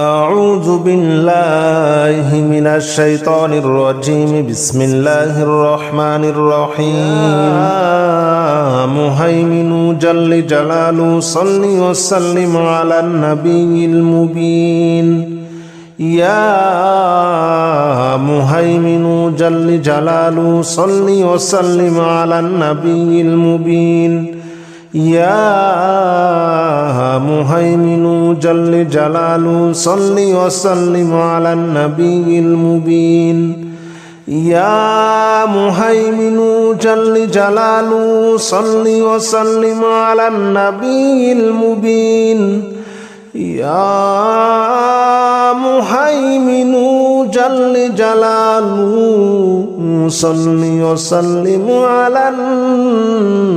أعوذ بالله من الشيطان الرجيم. بسم الله الرحمن الرحيم. مهيمن جل جلاله صل وسلم على النبي المبين. يا مهيمن جل جلاله صل وسلم على النبي المبين. يا مهيمن جل جلاله صل وسلم على النبي المبين. يا مهيمن جل جلاله صل وسلم على النبي المبين. يا مهيمن جل جلاله صل وسلم على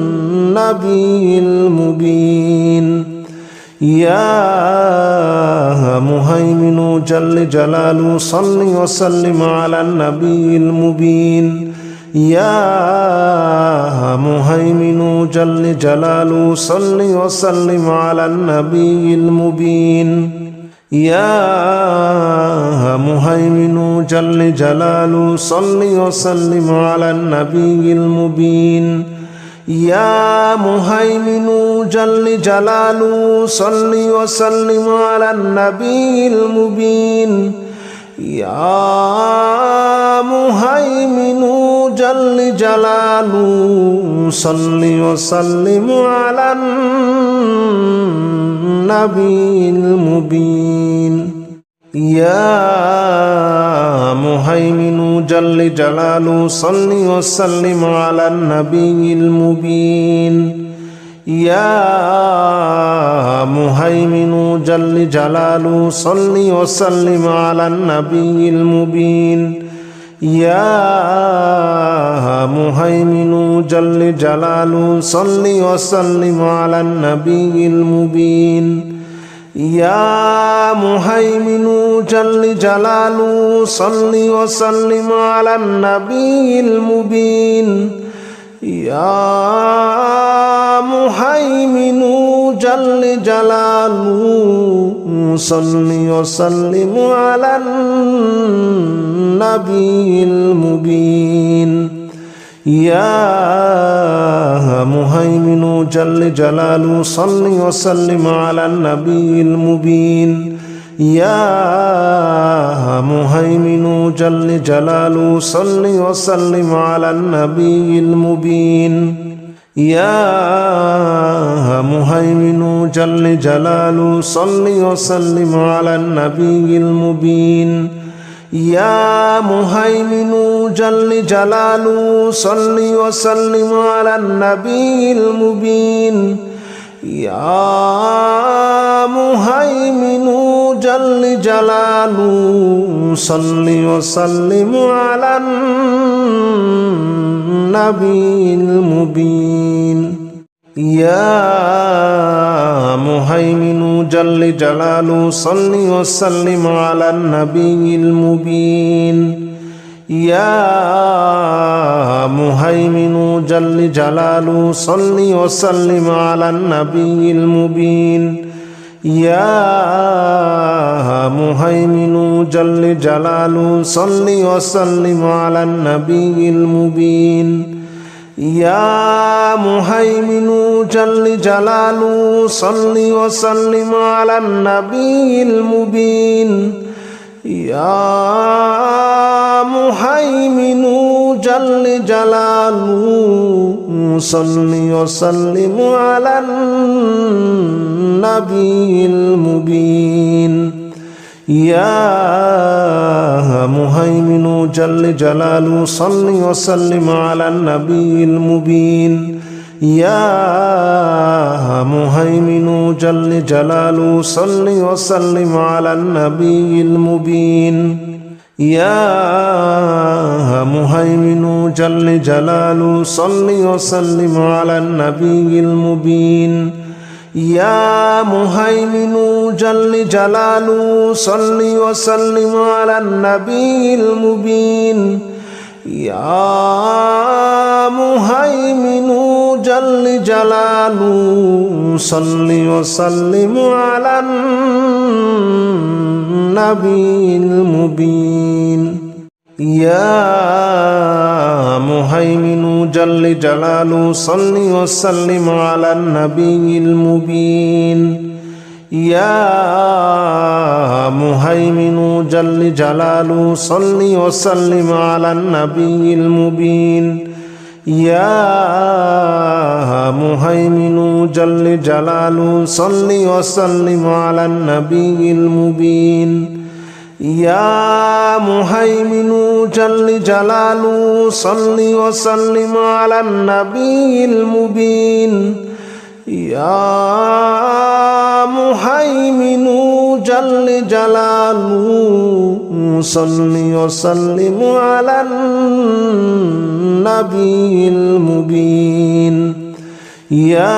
النبي المبين. يا مهيمن جل جلاله صل وسلم على النبي المبين. يا مهيمن جل جلاله صل وسلم على النبي المبين. يا مهيمن جل جلاله صل وسلم على النبي المبين. يا مهيمن جل جلاله صل وسلم على النبي المبين. يا مهيمن جل جلاله صل وسلم على النبي المبين. يا مهيمن جل جلاله صل وسلم على النبي المبين. يا مهيمن جل جلاله صل وسلم على النبي المبين. يا مهيمن جل جلاله صل وسلم على النبي المبين. يا مهيمن جل جلاله صل وسلم على النبي المبين. يا مهيمن جل جلاله صل وسلم على النبي المبين يا مهيمن جل جلاله صل وسلم على النبي المبين يا مهيمن جل جلاله صل وسلم على النبي المبين. يا مهيمن جل جلاله صل وسلم على النبي المبين. يا مهيمن جل جلاله صل وسلم على النبي المبين. يا مهيمن جل جلاله صل وسلم على النبي المبين. يا مهيمن جل جلاله صل وسلم على النبي المبين. يا مهيمن جل جلاله صل وسلم على النبي المبين. يا مهيمن جل جلاله صل وسلم على النبي المبين. يا مهيمن جل جلاله صل وسلم على النبي المبين. يا مهيمن جل جلاله صل وسلم على النبي المبين يا مهيمن جل جلاله صل وسلم على النبي المبين يا مهيمن جل جلاله صل وسلم على النبي المبين. يا مهيمن جل جلاله صل وسلم على النبي المبين. يا مهيمن جل جلاله صل وسلم على النبي المبين. يا مهيمن جل جلاله صل وسلم على النبي المبين. يا مهيمن جل جلاله صل وسلم على النبي المبين. يا مهيمن جل جلاله صل وسلم على النبي المبين. يا مهيمن جل جلاله صل وسلم على النبي المبين. يا مهيمن جل جلاله صل وسلم على النبي المبين. يا مهيمن جل جلاله صل وسلم على النبي المبين. يا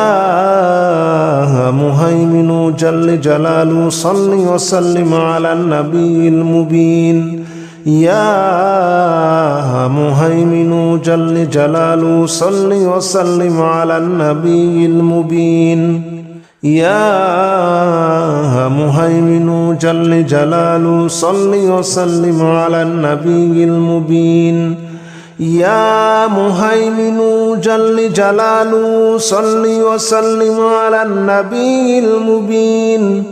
مهيمن جل جلاله صل وسلم على النبي المبين. يا مهيمن جل جلاله صل وسلم على النبي المبين. يا مهيمن جل جلاله صل وسلم على النبي المبين. يا مهيمن جل جلاله صل وسلم على النبي المبين.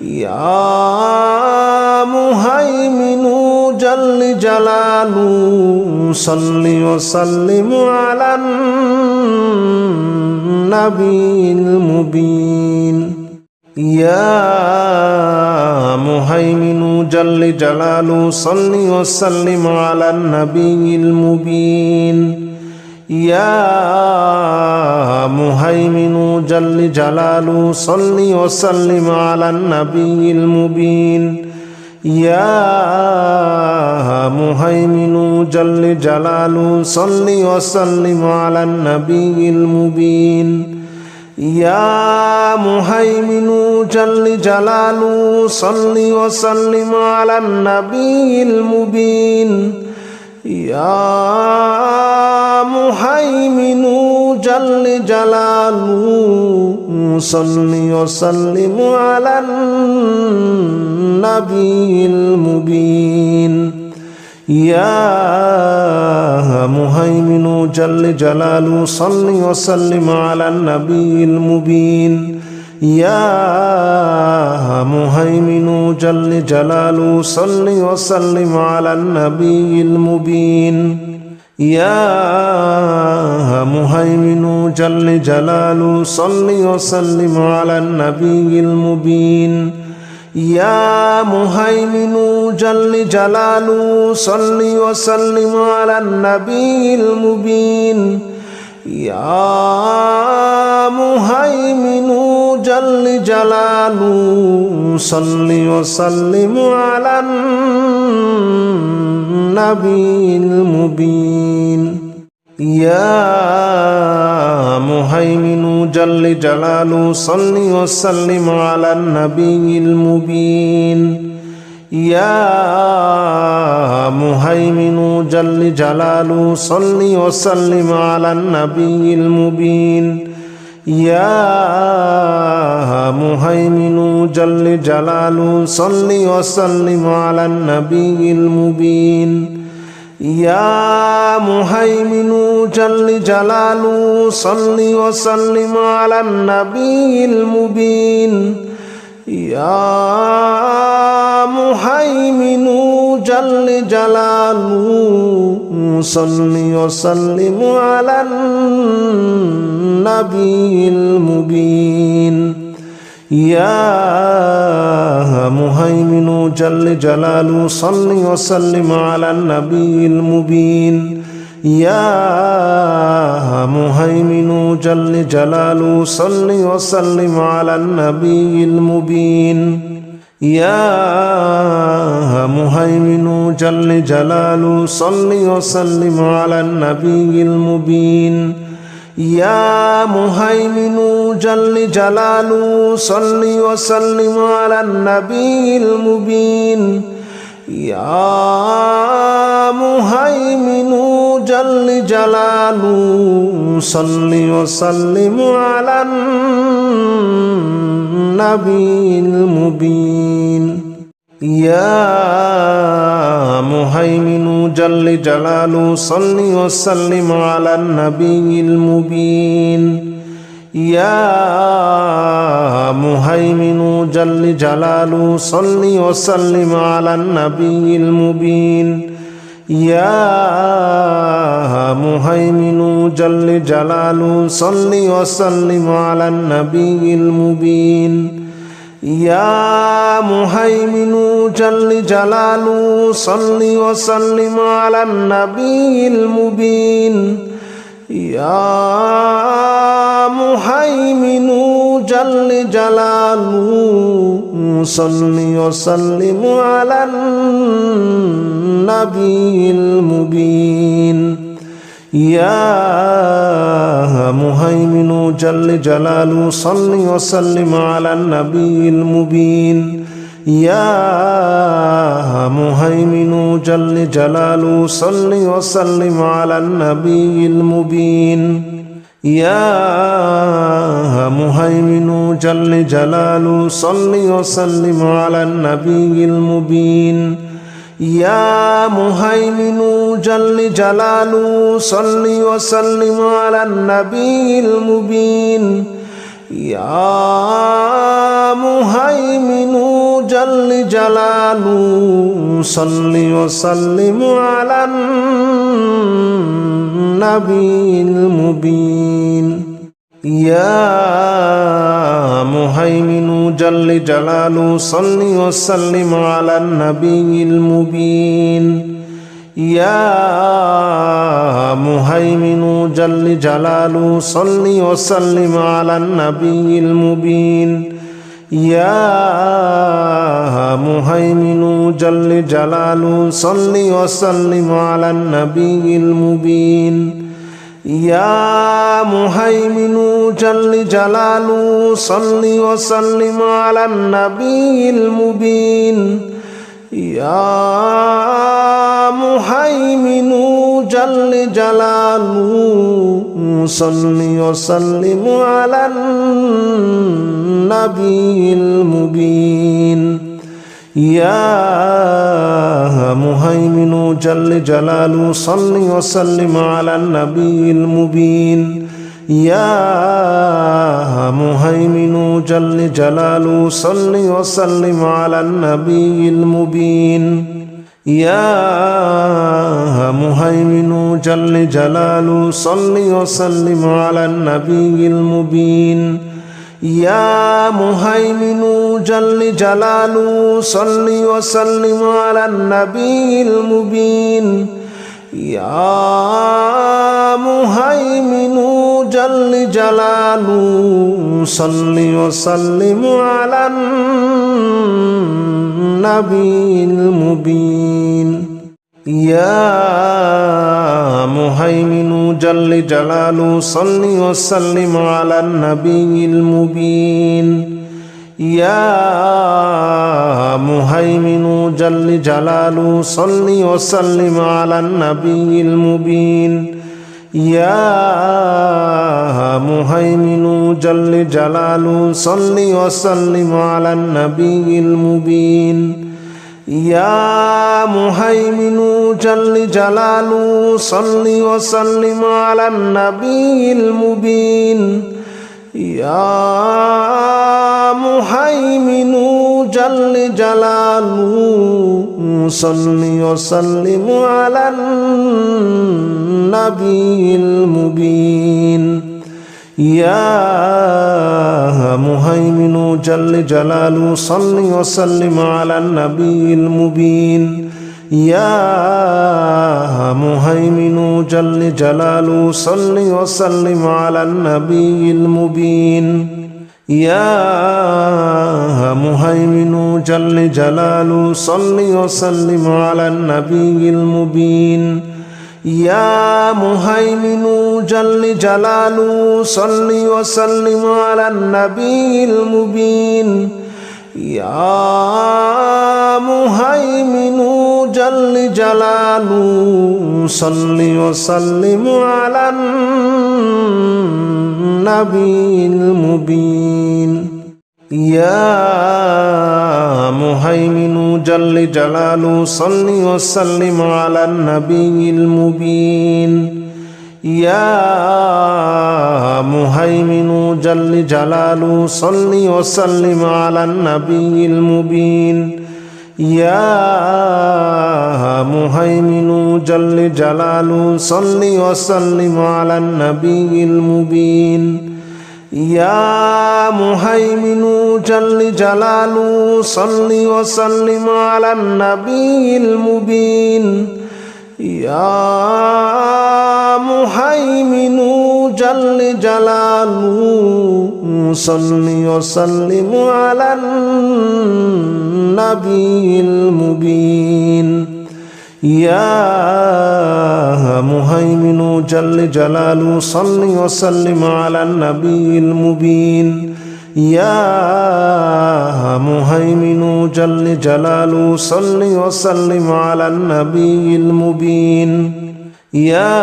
يا مهيمن جل جلاله صل وسلم على النبي المبين. يا مهيمن جل جلاله صل وسلم على النبي المبين. يا مهيمن جل جلاله صل وسلم على النبي المبين. يا مهيمن جل جلاله صل وسلم على النبي المبين. يا مهيمن جل جلاله صل وسلم على النبي المبين. يا مهيمن جل جلاله صل وسلم على النبي المبين. يا مهيمن جل جلاله صل وسلم على النبي المبين. يا مهيمن جل جلاله صل وسلم على النبي المبين. يا مهيمن جل جلاله صل وسلم على النبي المبين. يا مهيمن جل جلاله صل وسلم على النبي المبين. يا مهيمن جل جلاله صل وسلم على النبي المبين يا مهيمن جل جلاله صل وسلم على النبي المبين يا مهيمن جل جلاله صل وسلم على النبي المبين. يا مهيمن جل جلاله صل وسلم على النبي المبين. يا مهيمن جل جلاله صل وسلم على النبي المبين. یا محیمن جل جلالو صلی وسلم علی النبی المبین یا محیمن جل جلالو صلی وسلم علی النبی المبین يا مهيمن جل جلاله صل وسلم على النبي المبين. يا مهيمن جل جلاله صل وسلم على النبي المبين. يا مهيمن جل جلاله صل وسلم على النبي المبين. يا مهيمن جل جلاله صل وسلم على النبي المبين يا مهيمن جل جلاله صل وسلم على النبي المبين يا مهيمن جل جلاله صل وسلم على النبي المبين. يا مهيمن جل جلاله صل وسلم على النبي المبين. يا مهيمن جل جلاله صل وسلم على النبي المبين. يا مهيمن جل جلاله صل وسلم على النبي المبين يا مهيمن جل جلاله صل وسلم على النبي المبين يا مهيمن جل جلاله صل وسلم على النبي المبين. يا مهيمن جل جلاله صل وسلم على النبي المبين. يا مهيمن جل جلاله صل وسلم على النبي المبين. يا مهيمن جل جلاله صل وسلم على النبي المبين يا مهيمن جل جلاله صل وسلم على النبي المبين يا مهيمن جل جلاله صل وسلم على النبي المبين. يا مهيمن جل جلاله صل وسلم على النبي المبين. يا مهيمن جل جلاله صل وسلم على النبي المبين. يا مهيمن جل جلاله صل وسلم على النبي المبين يا مهيمن جل جلاله صل وسلم على النبي المبين يا مهيمن جل جلاله صل وسلم على النبي المبين. يا مهيمن جل جلاله صل وسلم على النبي المبين. يا مهيمن جل جلاله صل وسلم على النبي المبين. يا مهيمن جل جلاله صل وسلم على النبي المبين يا مهيمن جل جلاله صل وسلم على النبي المبين يا مهيمن جل جلاله صل وسلم على النبي المبين. يا مهيمن جل جلاله صل وسلم على النبي المبين. يا مهيمن جل جلاله صل وسلم على النبي المبين. يا مهيمن جل جلاله صل وسلم على النبي المبين يا مهيمن جل جلاله صل وسلم على النبي المبين يا مهيمن جل جلاله صل وسلم على النبي المبين. يا مهيمن جل جلاله صل وسلم على النبي المبين. يا مهيمن جل جلاله صل وسلم على النبي المبين. يا مهيمن جل جلاله صل وسلم على النبي المبين. يا مهيمن جل جلاله صل وسلم على النبي المبين. يا مهيمن جل جلاله صل وسلم على النبي المبين. يا مهيمن جل جلاله صل وسلم على النبي المبين. يا مهيمن جل جلاله صل وسلم على النبي المبين. يا مهيمن جل جلاله صل وسلم على النبي المبين يا مهيمن جل جلاله صل وسلم على النبي المبين يا مهيمن جل جلاله صل وسلم على النبي المبين. يا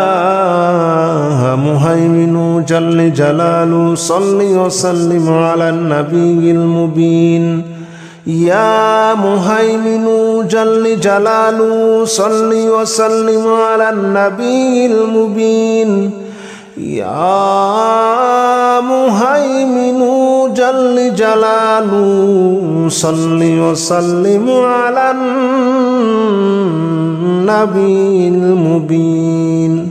مهيمن جل جلاله صل وسلم على النبي المبين. يا مهيمن جل جلاله صل وسلم على النبي المبين. يا مهيمن جل جلاله صل وسلم على النبي المبين.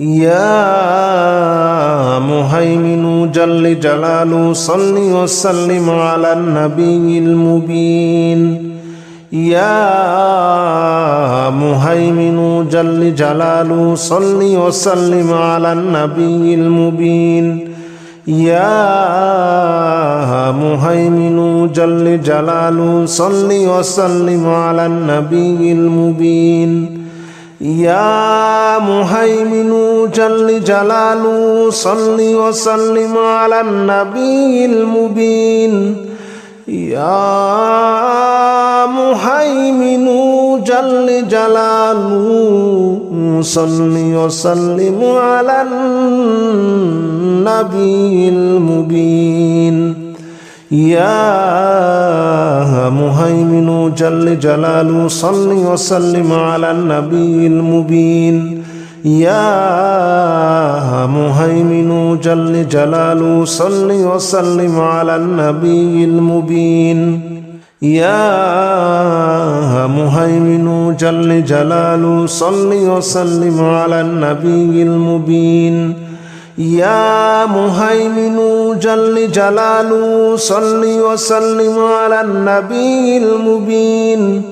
يا مهيمن جل جلاله صل وسلم على النبي المبين. يا مهيمن جل جلاله صل وسلم على النبي المبين. يا مهيمن جل جلاله صل وسلم على النبي المبين. يا مهيمن جل جلاله صل وسلم على النبي المبين. يا مهيمن جل جلاله صل وسلم على النبي المبين. يا مهيمن جل جلاله صل وسلم على النبي المبين. يا مهيمن جل جلاله صل وسلم على النبي المبين. يا مهيمن جل جلاله صل وسلم على النبي المبين. يا مهيمن جل جلاله صل وسلم على النبي المبين.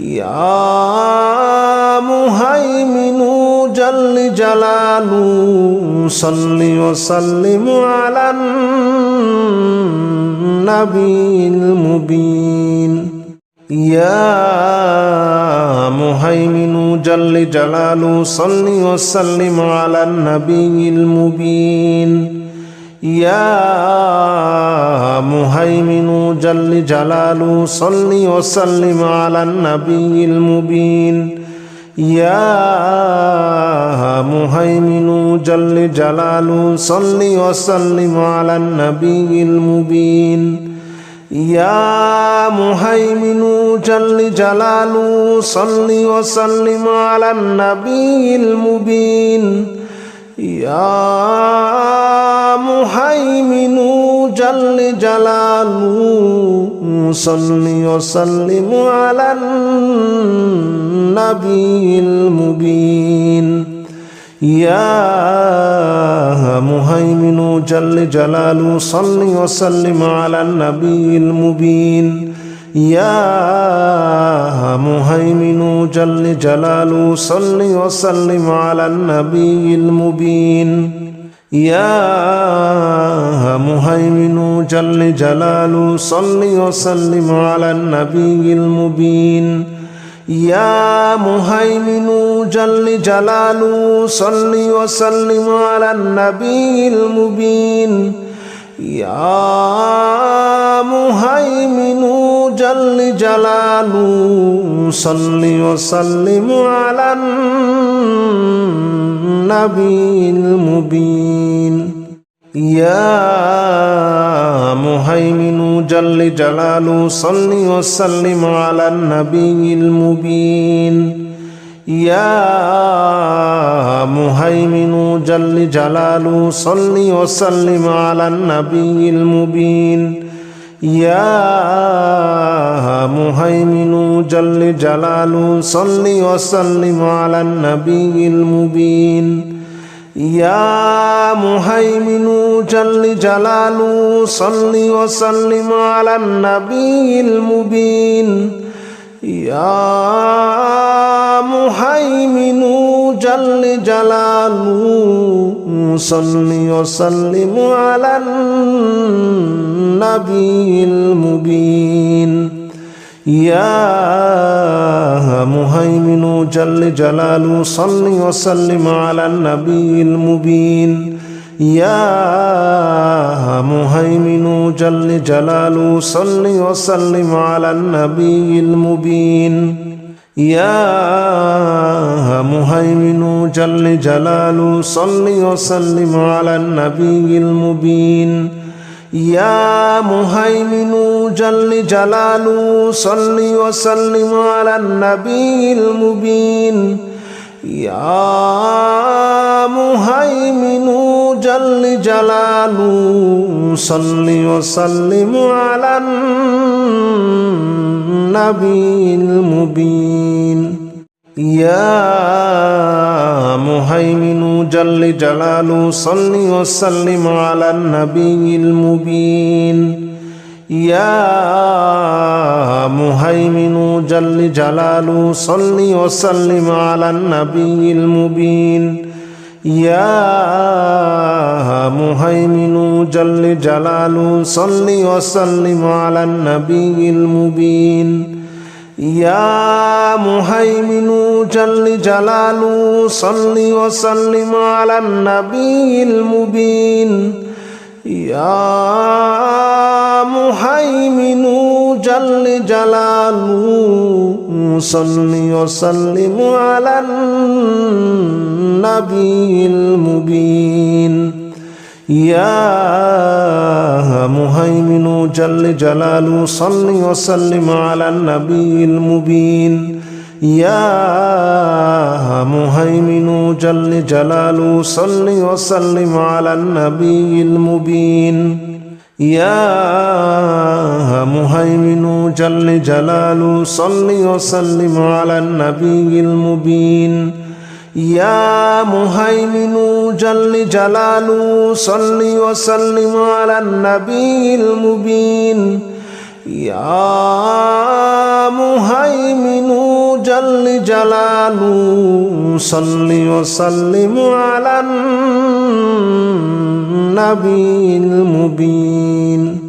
يا مهيمن جل جلاله صل وسلم على النبي المبين يا مهيمن جل جلاله صل وسلم على النبي المبين يا مهيمن جل جلاله صل وسلم على النبي المبين. يا مهيمن جل جلاله صل وسلم على النبي المبين. يا مهيمن جل جلاله صل وسلم على النبي المبين. يا مهيمن جل جلاله صل وسلم على النبي المبين يا مهيمن جل جلاله صل وسلم على النبي المبين يا مهيمن جل جلاله صل وسلم على النبي المبين يا مهيمن جل جلاله صل وسلم على النبي المبين. يا مهيمن جل جلاله صل وسلم على النبي المبين. يا مهيمن جل جلاله صل وسلم على النبي المبين يا مهيمن جل جلاله صل وسلم على النبي المبين يا مهيمن جل جلاله صل وسلم على النبي المبين يا مهيمن جل جلاله صل وسلم على النبي المبين. يا مهيمن جل جلاله صل وسلم على النبي المبين. يا مهيمن جل جلاله صل وسلم على النبي المبين يا مهيمن جل جلاله صل وسلم على النبي المبين يا مهيمن جل جلاله صل وسلم على النبي المبين. يا مهيمن جل جلاله صل وسلم على النبي المبين. يا مهيمن جل جلاله صل وسلم على النبي المبين. يا مهيمن جل جلاله صل وسلم على النبي المبين. يا مهيمن جل جلاله صل وسلم على النبي المبين. يا مهيمن جل جلاله صل وسلم على النبي المبين. يا مهيمن جل جلاله صل وسلم على النبي المبين. يا مهيمن جل جلاله صل وسلم على النبي المبين. يا مهيمن جل جلاله صل وسلم على النبي المبين يا مهيمن جل جلاله صل وسلم على النبي المبين يا مهيمن جل جلاله صل وسلم على النبي المبين. يا مهيمن جل جلاله صل وسلم على النبي المبين. يا مهيمن جل جلاله صل وسلم على النبي المبين. يا مهيمن جل جلاله صل وسلم على النبي المبين.